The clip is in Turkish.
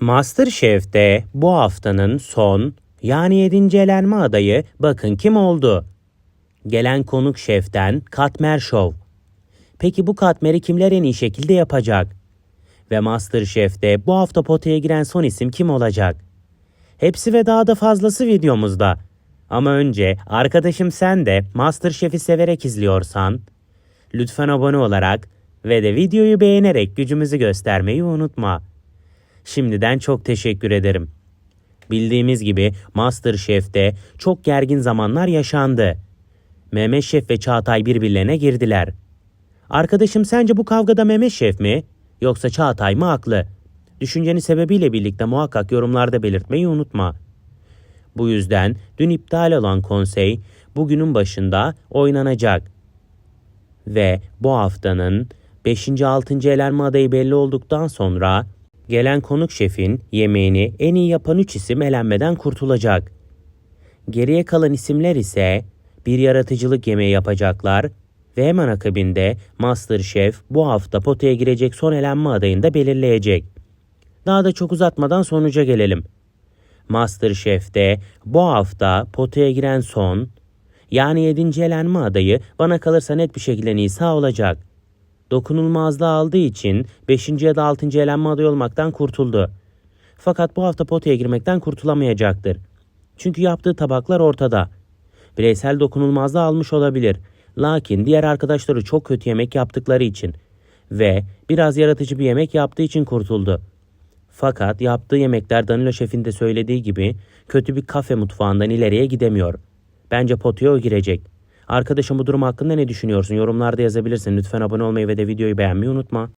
Masterchef'te bu haftanın son yani 7. elenme adayı bakın kim oldu? Gelen konuk şeften Katmer Show. Peki bu katmeri kimler en iyi şekilde yapacak? Ve Masterchef'te bu hafta potaya giren son isim kim olacak? Hepsi ve daha da fazlası videomuzda. Ama önce arkadaşım sen de Masterchef'i severek izliyorsan lütfen abone olarak ve de videoyu beğenerek gücümüzü göstermeyi unutma. Şimdiden çok teşekkür ederim. Bildiğimiz gibi MasterChef'te çok gergin zamanlar yaşandı. Mehmet Şef ve Çağatay birbirlerine girdiler. Arkadaşım sence bu kavgada Mehmet Şef mi yoksa Çağatay mı haklı? Düşünceni sebebiyle birlikte muhakkak yorumlarda belirtmeyi unutma. Bu yüzden dün iptal olan konsey bugünün başında oynanacak. Ve bu haftanın 5. 6. elenme adayı belli olduktan sonra gelen konuk şefin yemeğini en iyi yapan 3 isim elenmeden kurtulacak. Geriye kalan isimler ise bir yaratıcılık yemeği yapacaklar ve hemen akabinde MasterChef bu hafta potaya girecek son elenme adayını da belirleyecek. Daha da çok uzatmadan sonuca gelelim. MasterChef'te bu hafta potaya giren son yani 7. elenme adayı bana kalırsa net bir şekilde Nisa olacak. Dokunulmazlığı aldığı için 5. ya da 6. elenme adayı olmaktan kurtuldu. Fakat bu hafta potaya girmekten kurtulamayacaktır. Çünkü yaptığı tabaklar ortada. Bireysel dokunulmazlığı almış olabilir. Lakin diğer arkadaşları çok kötü yemek yaptıkları için ve biraz yaratıcı bir yemek yaptığı için kurtuldu. Fakat yaptığı yemekler Danilo Şef'in de söylediği gibi kötü bir kafe mutfağından ileriye gidemiyor. Bence potaya o girecek. Arkadaşım bu durum hakkında ne düşünüyorsun? Yorumlarda yazabilirsin. Lütfen abone olmayı ve de videoyu beğenmeyi unutma.